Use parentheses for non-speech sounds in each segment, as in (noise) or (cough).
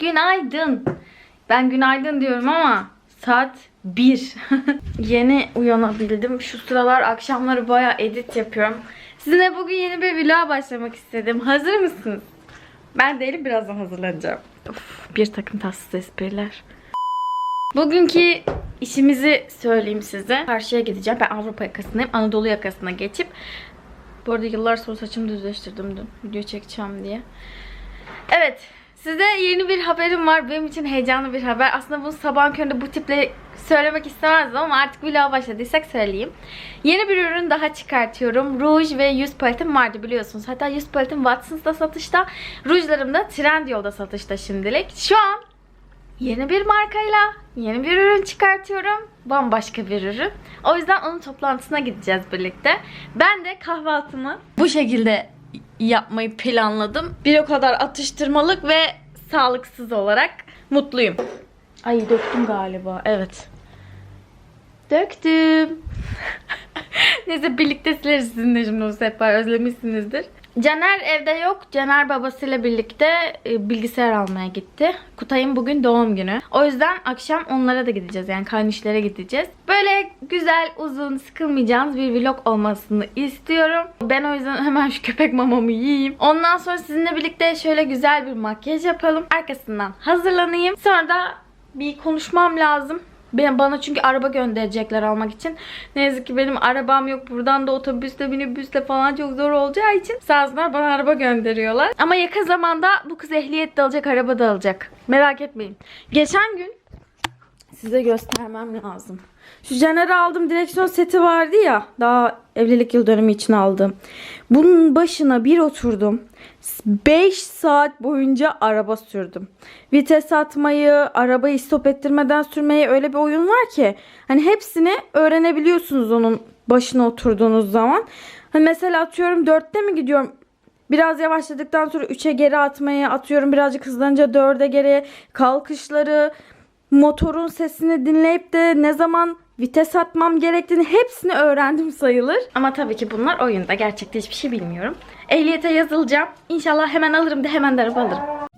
Günaydın. Ben günaydın diyorum ama saat 1. (laughs) yeni uyanabildim. Şu sıralar akşamları baya edit yapıyorum. Sizinle bugün yeni bir vloga başlamak istedim. Hazır mısınız? Ben değilim birazdan hazırlanacağım. Of, bir takım tatsız espriler. Bugünkü işimizi söyleyeyim size. Karşıya gideceğim. Ben Avrupa yakasındayım. Anadolu yakasına geçip bu arada yıllar sonra saçımı düzleştirdim dün. Video çekeceğim diye. Evet. Size yeni bir haberim var. Benim için heyecanlı bir haber. Aslında bunu sabah köründe bu tiple söylemek istemezdim ama artık vloga başladıysak söyleyeyim. Yeni bir ürün daha çıkartıyorum. Ruj ve yüz paletim vardı biliyorsunuz. Hatta yüz paletim Watsons'da satışta. Rujlarım da Trendyol'da satışta şimdilik. Şu an yeni bir markayla yeni bir ürün çıkartıyorum. Bambaşka bir ürün. O yüzden onun toplantısına gideceğiz birlikte. Ben de kahvaltımı bu şekilde yapmayı planladım. Bir o kadar atıştırmalık ve sağlıksız olarak mutluyum. Ay döktüm galiba. Evet. Döktüm. (laughs) Neyse birlikte sileriz sizinle şimdi bu sefer özlemişsinizdir. Caner evde yok. Caner babasıyla birlikte e, bilgisayar almaya gitti. Kutay'ın bugün doğum günü. O yüzden akşam onlara da gideceğiz. Yani kardeşlere gideceğiz. Böyle güzel, uzun, sıkılmayacağınız bir vlog olmasını istiyorum. Ben o yüzden (laughs) hemen şu köpek mamamı yiyeyim. Ondan sonra sizinle birlikte şöyle güzel bir makyaj yapalım. Arkasından hazırlanayım. Sonra da bir konuşmam lazım. Ben, bana çünkü araba gönderecekler almak için. Ne yazık ki benim arabam yok. Buradan da otobüsle minibüsle falan çok zor olacağı için olsunlar bana araba gönderiyorlar. Ama yakın zamanda bu kız ehliyet de alacak, araba da alacak. Merak etmeyin. Geçen gün size göstermem lazım. Şu Caner'e aldığım direksiyon seti vardı ya. Daha evlilik yıl dönümü için aldım. Bunun başına bir oturdum. 5 saat boyunca araba sürdüm. Vites atmayı, arabayı stop ettirmeden sürmeyi öyle bir oyun var ki. Hani hepsini öğrenebiliyorsunuz onun başına oturduğunuz zaman. Hani mesela atıyorum 4'te mi gidiyorum? Biraz yavaşladıktan sonra 3'e geri atmayı atıyorum. Birazcık hızlanınca 4'e geri kalkışları, motorun sesini dinleyip de ne zaman vites atmam gerektiğini hepsini öğrendim sayılır. Ama tabii ki bunlar oyunda. Gerçekte hiçbir şey bilmiyorum. Ehliyete yazılacağım. İnşallah hemen alırım da hemen de araba alırım.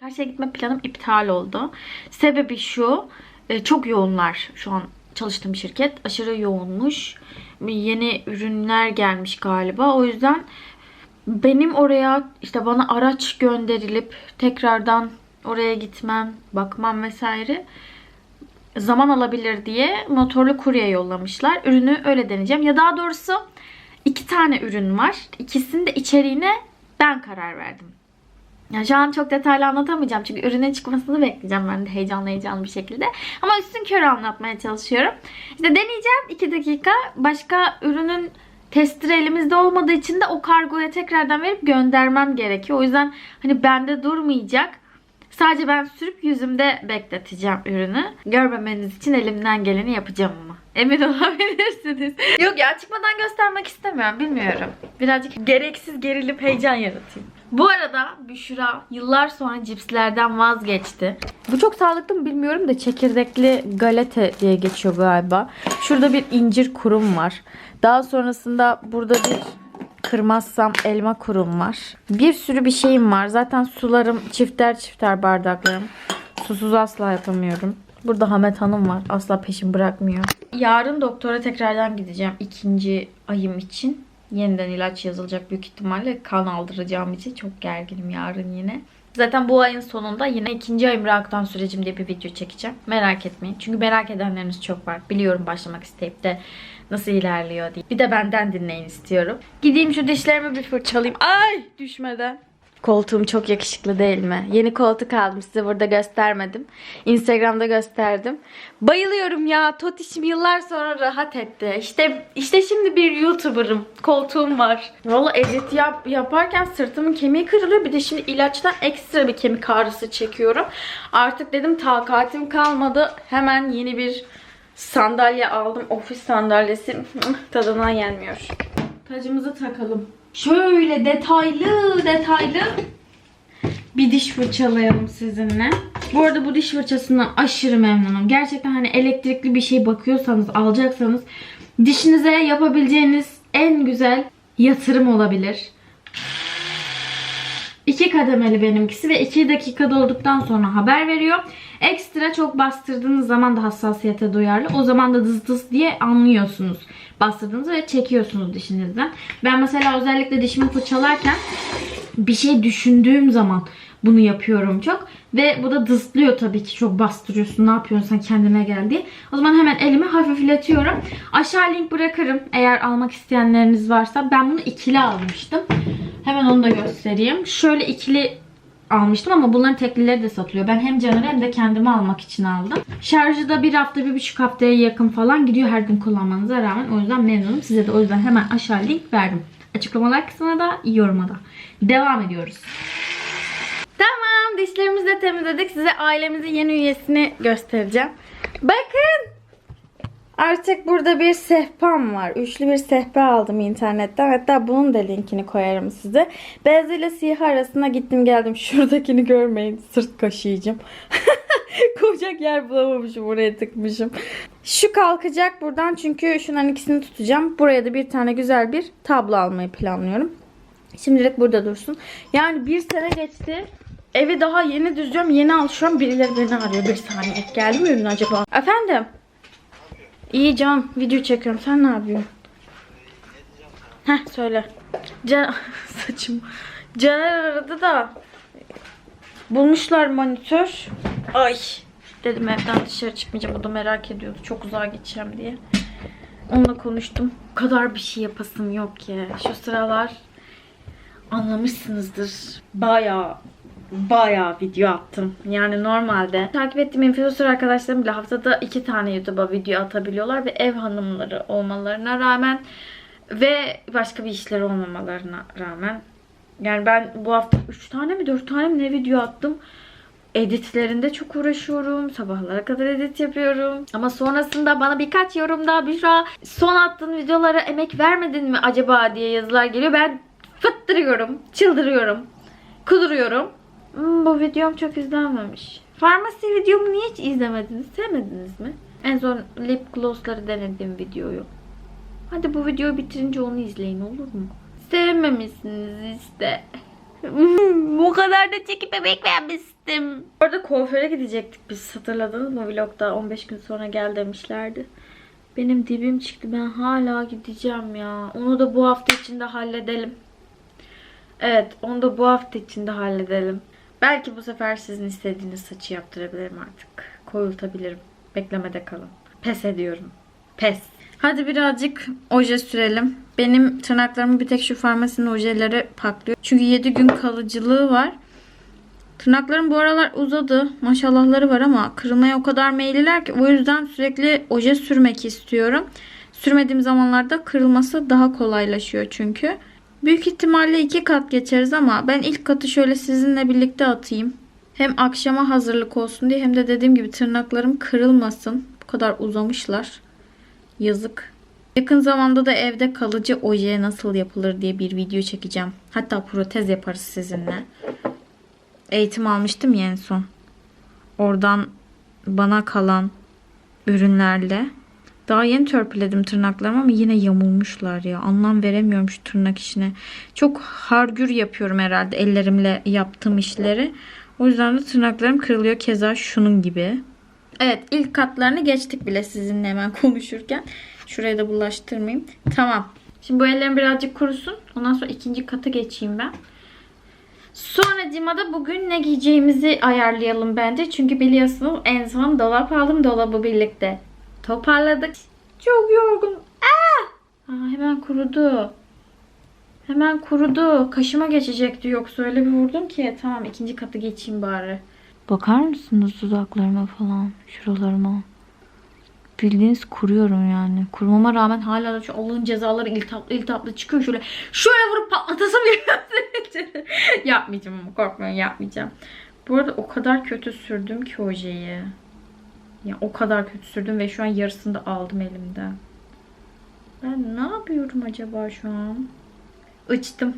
Karşıya gitme planım iptal oldu. Sebebi şu. e, Çok yoğunlar şu an çalıştığım şirket. Aşırı yoğunmuş. Yeni ürünler gelmiş galiba. O yüzden benim oraya işte bana araç gönderilip tekrardan oraya gitmem, bakmam vesaire zaman alabilir diye motorlu kurye yollamışlar. Ürünü öyle deneyeceğim. Ya daha doğrusu iki tane ürün var. İkisinin de içeriğine ben karar verdim. Ya şu an çok detaylı anlatamayacağım çünkü ürünün çıkmasını bekleyeceğim ben de heyecanlı heyecanlı bir şekilde. Ama üstün körü anlatmaya çalışıyorum. İşte deneyeceğim 2 dakika. Başka ürünün testleri elimizde olmadığı için de o kargoya tekrardan verip göndermem gerekiyor. O yüzden hani bende durmayacak. Sadece ben sürüp yüzümde bekleteceğim ürünü. Görmemeniz için elimden geleni yapacağım ama. Emin (laughs) olabilirsiniz. Yok ya çıkmadan göstermek istemiyorum. Bilmiyorum. Birazcık gereksiz gerilip heyecan yaratayım. Bu arada Büşra yıllar sonra cipslerden vazgeçti. Bu çok sağlıklı mı bilmiyorum da çekirdekli galete diye geçiyor galiba. Şurada bir incir kurum var. Daha sonrasında burada bir kırmazsam elma kurum var. Bir sürü bir şeyim var. Zaten sularım çifter çifter bardaklarım. Susuz asla yapamıyorum. Burada Hamet Hanım var. Asla peşim bırakmıyor. Yarın doktora tekrardan gideceğim ikinci ayım için. Yeniden ilaç yazılacak büyük ihtimalle. Kan aldıracağım için çok gerginim yarın yine. Zaten bu ayın sonunda yine ikinci ayım reaktan sürecim diye bir video çekeceğim. Merak etmeyin. Çünkü merak edenleriniz çok var. Biliyorum başlamak isteyip de nasıl ilerliyor diye. Bir de benden dinleyin istiyorum. Gideyim şu dişlerimi bir fırçalayayım. Ay düşmeden. Koltuğum çok yakışıklı değil mi? Yeni koltuk aldım. Size burada göstermedim. Instagram'da gösterdim. Bayılıyorum ya. Totişim yıllar sonra rahat etti. İşte işte şimdi bir YouTuber'ım. Koltuğum var. Valla edit yap, yaparken sırtımın kemiği kırılıyor. Bir de şimdi ilaçtan ekstra bir kemik ağrısı çekiyorum. Artık dedim takatim kalmadı. Hemen yeni bir sandalye aldım. Ofis sandalyesi. Tadına yenmiyor. Tacımızı takalım. Şöyle detaylı detaylı bir diş fırçalayalım sizinle. Bu arada bu diş fırçasından aşırı memnunum. Gerçekten hani elektrikli bir şey bakıyorsanız, alacaksanız dişinize yapabileceğiniz en güzel yatırım olabilir. İki kademeli benimkisi ve 2 dakikada olduktan sonra haber veriyor. Ekstra çok bastırdığınız zaman da hassasiyete duyarlı. O zaman da dız dız diye anlıyorsunuz. Bastırdığınızı ve çekiyorsunuz dişinizden. Ben mesela özellikle dişimi fırçalarken bir şey düşündüğüm zaman bunu yapıyorum çok. Ve bu da dızlıyor tabii ki çok bastırıyorsun. Ne yapıyorsun sen kendine gel diye. O zaman hemen elimi hafifletiyorum. Aşağı link bırakırım eğer almak isteyenleriniz varsa. Ben bunu ikili almıştım. Hemen onu da göstereyim. Şöyle ikili almıştım ama bunların teklileri de satılıyor. Ben hem Caner'e hem de kendime almak için aldım. Şarjı da bir hafta, bir buçuk haftaya yakın falan gidiyor her gün kullanmanıza rağmen. O yüzden memnunum. Size de o yüzden hemen aşağı link verdim. Açıklamalar kısmına da yoruma da. Devam ediyoruz. Tamam dişlerimizi de temizledik. Size ailemizin yeni üyesini göstereceğim. Bakın. Artık burada bir sehpam var. Üçlü bir sehpa aldım internetten. Hatta bunun da linkini koyarım size. Beyaz ile siyah arasına gittim geldim. (laughs) Şuradakini görmeyin. Sırt kaşıyacağım. (laughs) Koyacak yer bulamamışım. Oraya tıkmışım. Şu kalkacak buradan çünkü şunların ikisini tutacağım. Buraya da bir tane güzel bir tablo almayı planlıyorum. Şimdilik burada dursun. Yani bir sene geçti. Evi daha yeni düzüyorum. Yeni alışıyorum. Birileri beni arıyor. Bir saniye. Geldi mi ürün acaba? Efendim? İyi Can. Video çekiyorum. Sen ne yapıyorsun? Heh söyle. Can... (laughs) Saçım. Caner aradı da. Bulmuşlar monitör. Ay. Dedim evden dışarı çıkmayacağım. O da merak ediyordu. Çok uzağa gideceğim diye. Onunla konuştum. O kadar bir şey yapasım yok ki. Şu sıralar anlamışsınızdır. Baya baya video attım. Yani normalde takip ettiğim influencer arkadaşlarım bile haftada iki tane YouTube'a video atabiliyorlar ve ev hanımları olmalarına rağmen ve başka bir işleri olmamalarına rağmen yani ben bu hafta 3 tane mi 4 tane mi ne video attım. Editlerinde çok uğraşıyorum. Sabahlara kadar edit yapıyorum. Ama sonrasında bana birkaç yorum daha Büşra son attığın videolara emek vermedin mi acaba diye yazılar geliyor. Ben fıttırıyorum, çıldırıyorum, kuduruyorum. Hmm, bu videom çok izlenmemiş. Farmasi videomu niye hiç izlemediniz? Sevmediniz mi? En son lip glossları denediğim videoyu. Hadi bu videoyu bitirince onu izleyin olur mu? Sevmemişsiniz işte. (laughs) Bu kadar da çekip emek vermiştim. Orada kuaföre gidecektik biz hatırladınız mı vlogda 15 gün sonra gel demişlerdi. Benim dibim çıktı ben hala gideceğim ya. Onu da bu hafta içinde halledelim. Evet onu da bu hafta içinde halledelim. Belki bu sefer sizin istediğiniz saçı yaptırabilirim artık. Koyultabilirim. Beklemede kalın. Pes ediyorum. Pes. Hadi birazcık oje sürelim. Benim tırnaklarımı bir tek şu farmasinin ojeleri paklıyor. Çünkü 7 gün kalıcılığı var. Tırnaklarım bu aralar uzadı. Maşallahları var ama kırılmaya o kadar meyilliler ki o yüzden sürekli oje sürmek istiyorum. Sürmediğim zamanlarda kırılması daha kolaylaşıyor çünkü. Büyük ihtimalle iki kat geçeriz ama ben ilk katı şöyle sizinle birlikte atayım. Hem akşama hazırlık olsun diye hem de dediğim gibi tırnaklarım kırılmasın. Bu kadar uzamışlar. Yazık. Yakın zamanda da evde kalıcı oje nasıl yapılır diye bir video çekeceğim. Hatta protez yaparız sizinle. Eğitim almıştım ya en son. Oradan bana kalan ürünlerle daha yeni törpüledim tırnaklarımı ama yine yamulmuşlar ya. Anlam veremiyorum şu tırnak işine. Çok hargür yapıyorum herhalde ellerimle yaptığım işleri. O yüzden de tırnaklarım kırılıyor. Keza şunun gibi. Evet ilk katlarını geçtik bile sizinle hemen (laughs) konuşurken. Şuraya da bulaştırmayayım. Tamam. Şimdi bu ellerim birazcık kurusun. Ondan sonra ikinci katı geçeyim ben. Sonra Cima'da bugün ne giyeceğimizi ayarlayalım bence. Çünkü biliyorsunuz en son dolap aldım. Dolabı birlikte toparladık. Çok yorgun. Aa! Aa, hemen kurudu. Hemen kurudu. Kaşıma geçecekti yoksa öyle bir vurdum ki. Tamam ikinci katı geçeyim bari. Bakar mısınız dudaklarıma falan? Şuralarıma. Bildiğiniz kuruyorum yani. Kurumama rağmen hala da şu Allah'ın cezaları iltaplı iltaplı çıkıyor şöyle. Şöyle vurup patlatasım (laughs) yapmayacağım ama korkmayın yapmayacağım. Bu arada o kadar kötü sürdüm ki ojeyi. Ya o kadar kötü sürdüm ve şu an yarısını da aldım elimden. Ben ne yapıyorum acaba şu an? Içtim.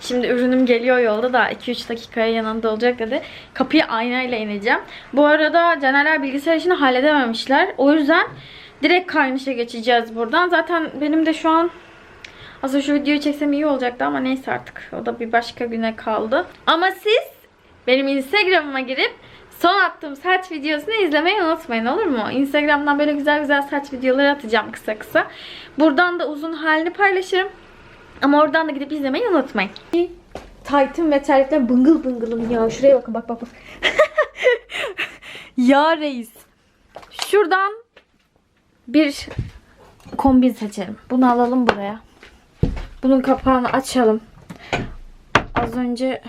Şimdi ürünüm geliyor yolda da 2-3 dakikaya yanında olacak dedi. Kapıya aynayla ineceğim. Bu arada Canerler bilgisayar işini halledememişler. O yüzden direkt kaynışa geçeceğiz buradan. Zaten benim de şu an Aslında şu videoyu çeksem iyi olacaktı ama neyse artık. O da bir başka güne kaldı. Ama siz benim Instagram'ıma girip son attığım saç videosunu izlemeyi unutmayın olur mu? Instagram'dan böyle güzel güzel saç videoları atacağım kısa kısa. Buradan da uzun halini paylaşırım. Ama oradan da gidip izlemeyi unutmayın. Taytım ve terlikler bıngıl bıngılım ya. Şuraya bakın bak bak bak. (laughs) ya reis. Şuradan bir kombin seçelim. Bunu alalım buraya. Bunun kapağını açalım. Az önce.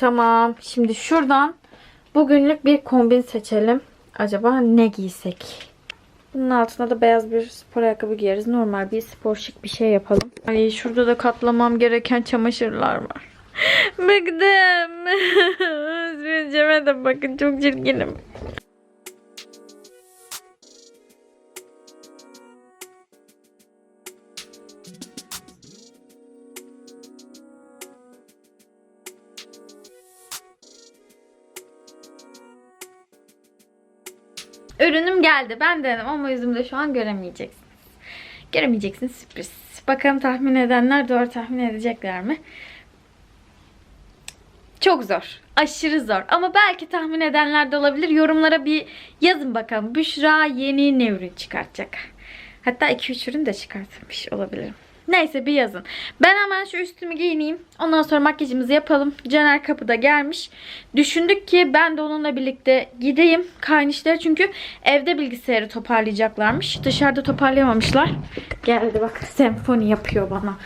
Tamam. Şimdi şuradan bugünlük bir kombin seçelim. Acaba ne giysek? Bunun altına da beyaz bir spor ayakkabı giyeriz. Normal bir spor şık bir şey yapalım. Ay şurada da katlamam gereken çamaşırlar var. (laughs) Bıktım. (laughs) Üzüleceğime de bakın çok çirkinim. Ürünüm geldi. Ben denedim ama yüzümde şu an göremeyeceksiniz. Göremeyeceksiniz sürpriz. Bakalım tahmin edenler doğru tahmin edecekler mi? Çok zor. Aşırı zor. Ama belki tahmin edenler de olabilir. Yorumlara bir yazın bakalım. Büşra yeni ne ürün çıkartacak? Hatta 2-3 ürün de çıkartmış olabilirim. Neyse bir yazın. Ben hemen şu üstümü giyineyim. Ondan sonra makyajımızı yapalım. Caner kapıda gelmiş. Düşündük ki ben de onunla birlikte gideyim kaynışlara. Çünkü evde bilgisayarı toparlayacaklarmış. Dışarıda toparlayamamışlar. Geldi bak senfoni yapıyor bana.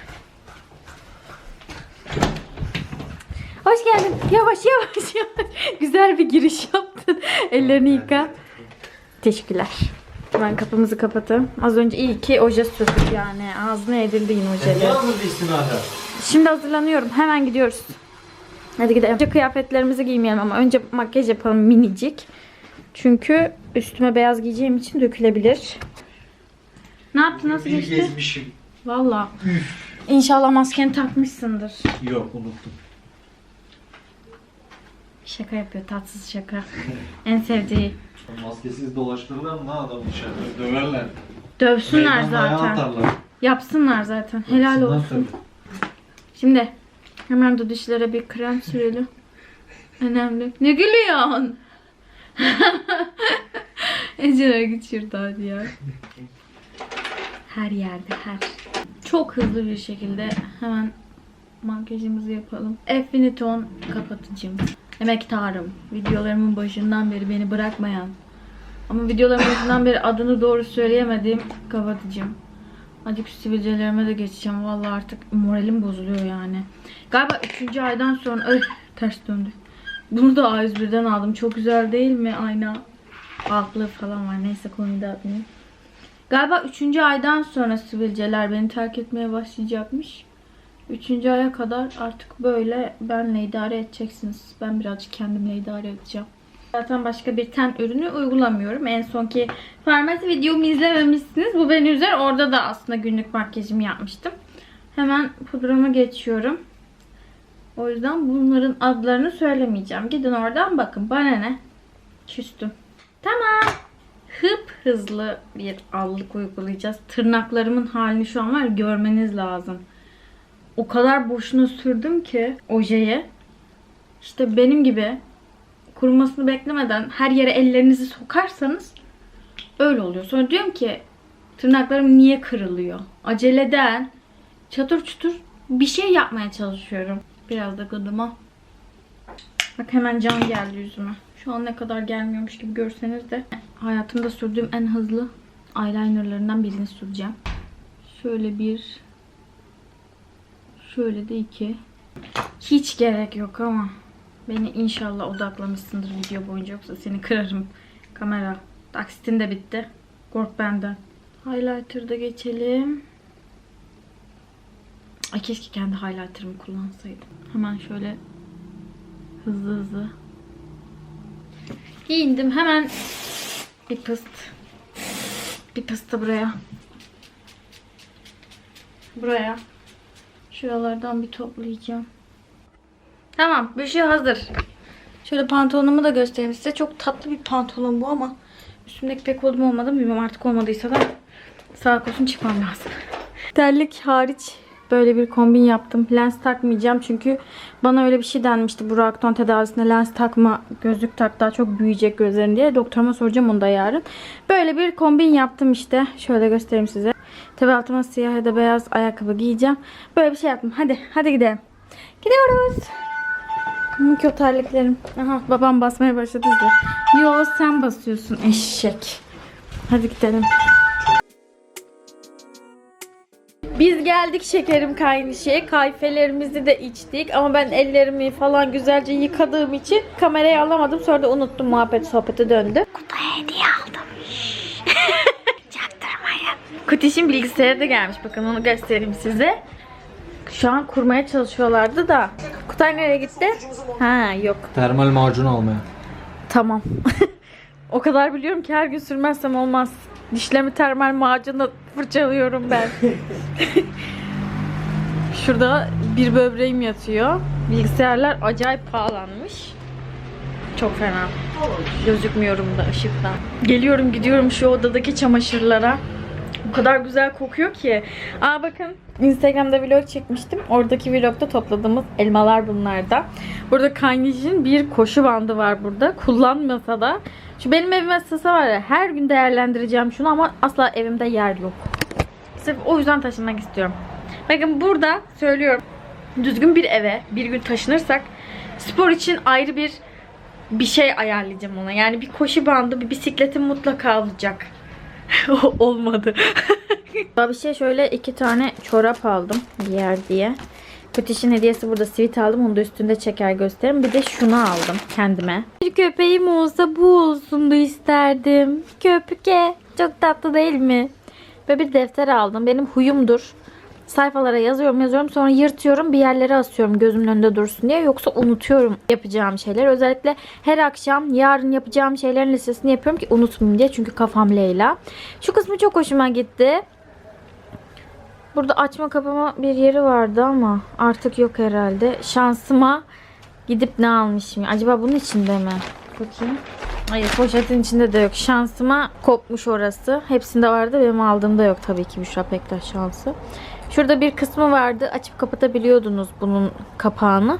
Hoş geldin. Yavaş yavaş yavaş. Güzel bir giriş yaptın. Ellerini yıka. Teşekkürler. Hemen kapımızı kapatalım. Az önce iyi ki oje sürdük yani. Ağzına edildi yine. Var mı değilsin hala? Şimdi hazırlanıyorum. Hemen gidiyoruz. Hadi gidelim. Önce kıyafetlerimizi giymeyelim ama önce makyaj yapalım minicik. Çünkü üstüme beyaz giyeceğim için dökülebilir. Ne yaptın? Nasıl geçti? gezmişim. Valla. İnşallah maskeni takmışsındır. Yok unuttum. Şaka yapıyor. Tatsız şaka. en sevdiği. Maskesiz dolaştırırlar mı lan adamı dışarıda? Döverler. Dövsünler Meydanına ayağa zaten. atarlar. Yapsınlar zaten. Helal Yapsınlar olsun. Şimdi hemen de dişlere bir krem sürelim. Önemli. Ne gülüyorsun? (laughs) Git şurada hadi ya. Her yerde her. Çok hızlı bir şekilde hemen makyajımızı yapalım. Effiniton kapatıcım. Emektarım. Videolarımın başından beri beni bırakmayan ama videolarımın başından beri adını doğru söyleyemediğim kapatıcım. Şu sivilcelerime de geçeceğim. Vallahi artık moralim bozuluyor yani. Galiba 3. aydan sonra... Öh, (laughs) ters döndü. Bunu da A101'den aldım. Çok güzel değil mi? Ayna altlığı falan var. Neyse konuyu dağıtmayayım. Galiba 3. aydan sonra sivilceler beni terk etmeye başlayacakmış. 3. aya kadar artık böyle benle idare edeceksiniz. Ben birazcık kendimle idare edeceğim. Zaten başka bir ten ürünü uygulamıyorum. En sonki farmasi videomu izlememişsiniz. Bu beni üzer. Orada da aslında günlük makyajımı yapmıştım. Hemen pudramı geçiyorum. O yüzden bunların adlarını söylemeyeceğim. Gidin oradan bakın. Bana ne? Küstüm. Tamam. Hıp hızlı bir allık uygulayacağız. Tırnaklarımın halini şu an var görmeniz lazım. O kadar boşuna sürdüm ki ojeye. İşte benim gibi kurumasını beklemeden her yere ellerinizi sokarsanız öyle oluyor. Sonra diyorum ki tırnaklarım niye kırılıyor? Aceleden çatır çutur bir şey yapmaya çalışıyorum. Biraz da gıdıma. Bak hemen can geldi yüzüme. Şu an ne kadar gelmiyormuş gibi görseniz de hayatımda sürdüğüm en hızlı eyelinerlarından birini süreceğim. Şöyle bir şöyle de iki. Hiç gerek yok ama Beni inşallah odaklamışsındır video boyunca yoksa seni kırarım. Kamera. Taksitin de bitti. Kork benden. Highlighter'da geçelim. Ay keşke kendi highlighter'ımı kullansaydım. Hemen şöyle hızlı hızlı. Giyindim. Hemen bir pıst. Bir pıst da buraya. Buraya. Şuralardan bir toplayacağım. Tamam bir şey hazır. Şöyle pantolonumu da göstereyim size. Çok tatlı bir pantolon bu ama üstümdeki pek oldu olmadı mı bilmiyorum. Artık olmadıysa da sağlık olsun çıkmam lazım. (laughs) Terlik hariç böyle bir kombin yaptım. Lens takmayacağım çünkü bana öyle bir şey denmişti. Bu reaktör tedavisinde lens takma, gözlük tak daha çok büyüyecek gözlerin diye. Doktoruma soracağım onu da yarın. Böyle bir kombin yaptım işte. Şöyle göstereyim size. Tabi altıma siyah ya da beyaz ayakkabı giyeceğim. Böyle bir şey yaptım. Hadi, hadi gidelim. Gidiyoruz. Mükü terliklerim. Aha babam basmaya başladı. Yo sen basıyorsun eşek. Hadi gidelim. Biz geldik şekerim kaynışıya. Kayfelerimizi de içtik. Ama ben ellerimi falan güzelce yıkadığım için kamerayı alamadım. Sonra da unuttum muhabbet sohbete döndü. Kutuya hediye aldım. Kutişin bilgisayarı da gelmiş. Bakın onu göstereyim size. Şu an kurmaya çalışıyorlardı da. Kutay nereye gitti? Ha yok. Termal macun almaya. Tamam. (laughs) o kadar biliyorum ki her gün sürmezsem olmaz. Dişlerimi termal macunla fırçalıyorum ben. (laughs) Şurada bir böbreğim yatıyor. Bilgisayarlar acayip pahalanmış. Çok fena. Gözükmüyorum da ışıktan. Geliyorum gidiyorum şu odadaki çamaşırlara. Bu kadar güzel kokuyor ki. Aa bakın Instagram'da vlog çekmiştim. Oradaki vlogda topladığımız elmalar bunlar da. Burada Kanye'nin bir koşu bandı var burada. Kullanmasa da. Şu benim evime sığsa var ya her gün değerlendireceğim şunu ama asla evimde yer yok. Sırf o yüzden taşınmak istiyorum. Bakın burada söylüyorum. Düzgün bir eve bir gün taşınırsak spor için ayrı bir bir şey ayarlayacağım ona. Yani bir koşu bandı, bir bisikletim mutlaka olacak. (laughs) Olmadı. (laughs) Bir şey şöyle iki tane çorap aldım giyer diye. Kutiş'in hediyesi burada sweet aldım. Onu da üstünde çeker gösteririm. Bir de şunu aldım kendime. Bir köpeğim olsa bu olsun da isterdim. Köpüke. Çok tatlı değil mi? Ve bir defter aldım. Benim huyumdur. Sayfalara yazıyorum yazıyorum sonra yırtıyorum bir yerlere asıyorum gözümün önünde dursun diye yoksa unutuyorum yapacağım şeyler. Özellikle her akşam yarın yapacağım şeylerin listesini yapıyorum ki unutmayayım diye çünkü kafam Leyla. Şu kısmı çok hoşuma gitti. Burada açma kapama bir yeri vardı ama artık yok herhalde. Şansıma gidip ne almışım? Acaba bunun içinde mi? Bakayım. Hayır poşetin içinde de yok. Şansıma kopmuş orası. Hepsinde vardı benim aldığımda yok tabii ki Büşra Pektaş şansı. Şurada bir kısmı vardı. Açıp kapatabiliyordunuz bunun kapağını.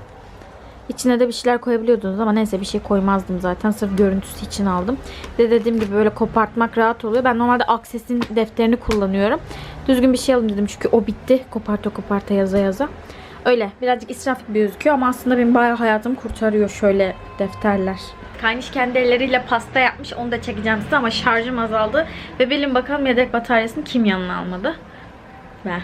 İçine de bir şeyler koyabiliyordunuz ama neyse bir şey koymazdım zaten. Sırf görüntüsü için aldım. De dediğim gibi böyle kopartmak rahat oluyor. Ben normalde Access'in defterini kullanıyorum. Düzgün bir şey alayım dedim çünkü o bitti. Koparta koparta yaza yaza. Öyle birazcık israf gibi gözüküyor ama aslında benim bayağı hayatımı kurtarıyor şöyle defterler. Kayniş kendi elleriyle pasta yapmış. Onu da çekeceğim size ama şarjım azaldı. Ve bilin bakalım yedek bataryasını kim yanına almadı? Ben.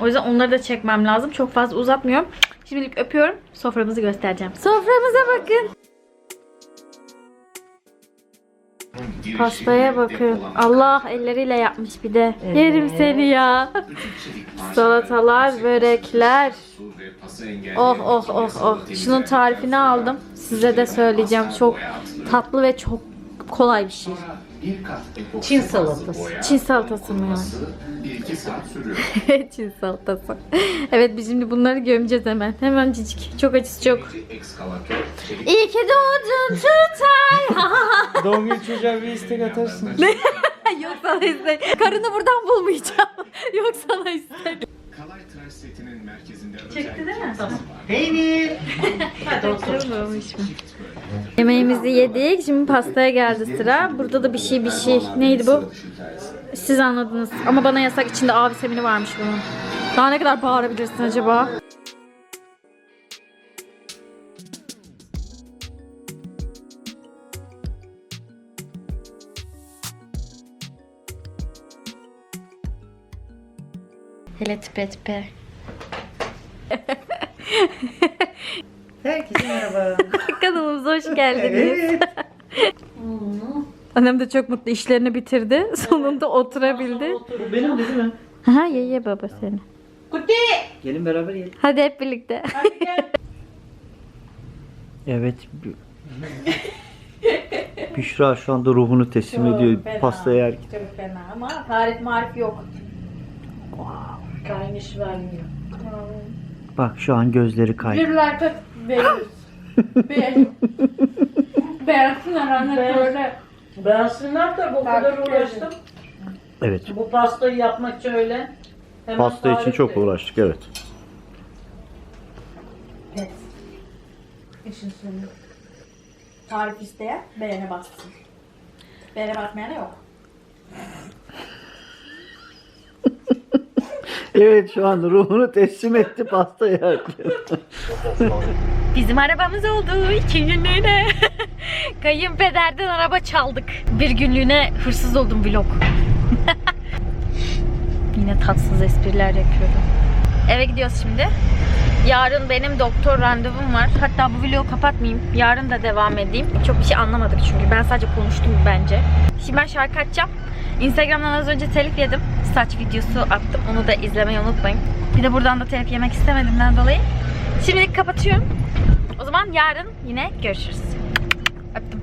O yüzden onları da çekmem lazım. Çok fazla uzatmıyorum. Şimdilik öpüyorum. Soframızı göstereceğim. Soframıza bakın. Pastaya bakın. Allah elleriyle yapmış bir de. Yerim seni ya. Salatalar, börekler. Oh oh oh oh. Şunun tarifini aldım. Size de söyleyeceğim. Çok tatlı ve çok kolay bir şey. Çin salatası. Çin salatası mı yani? 1-2 saat sürüyor. (laughs) Çin salatası. Evet biz şimdi bunları gömeceğiz hemen. Hemen cicik. Çok acısı çok. Ekskavatör, çelik İyi ki doğdun Tutay. (laughs) (laughs) Doğum günü çocuğa bir istek atarsın. Yok sana istek. Karını buradan bulmayacağım. Yok sana istek. kalay tıraş setinin merkezinde Çekti değil mi? Peynir. (laughs) Yemeğimizi yedik. Şimdi pastaya geldi sıra. Burada da bir şey bir şey. Neydi bu? Siz anladınız. Ama bana yasak içinde A vitamini varmış bunun. Daha ne kadar bağırabilirsin acaba? Hele tipe tipe. (laughs) Herkese merhaba. (laughs) Kanalımıza hoş geldiniz. evet. (laughs) Annem de çok mutlu işlerini bitirdi. Sonunda oturabildi. Bu benim de değil mi? Ha ye ye baba seni. Gelin beraber yiyelim. Hadi hep birlikte. Evet. Bü- Büşra şu anda ruhunu teslim ediyor pastayı yerken. Çok fena ama tarif marif yok. Kaymış vermiyor. Bak şu an gözleri kaydı. Bir like veriyoruz. Beğen. Beğensinler anne söyle. Beğensinler tabii o kadar Takip uğraştım. Evet. Bu pastayı yapmak için öyle. Hemen Pasta için tarif çok de- uğraştık evet. Evet. İşin sonu. Tarif isteyen beğene bassın. Beğene basmayana yok. Evet şu an ruhunu teslim etti pasta yerken. (laughs) Bizim arabamız oldu iki günlüğüne. (laughs) Kayınpederden araba çaldık. Bir günlüğüne hırsız oldum vlog. (laughs) Yine tatsız espriler yapıyorum. Eve gidiyoruz şimdi. Yarın benim doktor randevum var. Hatta bu vlogu kapatmayayım. Yarın da devam edeyim. Çok bir şey anlamadık çünkü. Ben sadece konuştum bence. Şimdi ben şarkı açacağım. Instagram'dan az önce telif yedim. Saç videosu attım. Onu da izlemeyi unutmayın. Bir de buradan da telif yemek istemediğimden dolayı. Şimdilik kapatıyorum. O zaman yarın yine görüşürüz. Öptüm.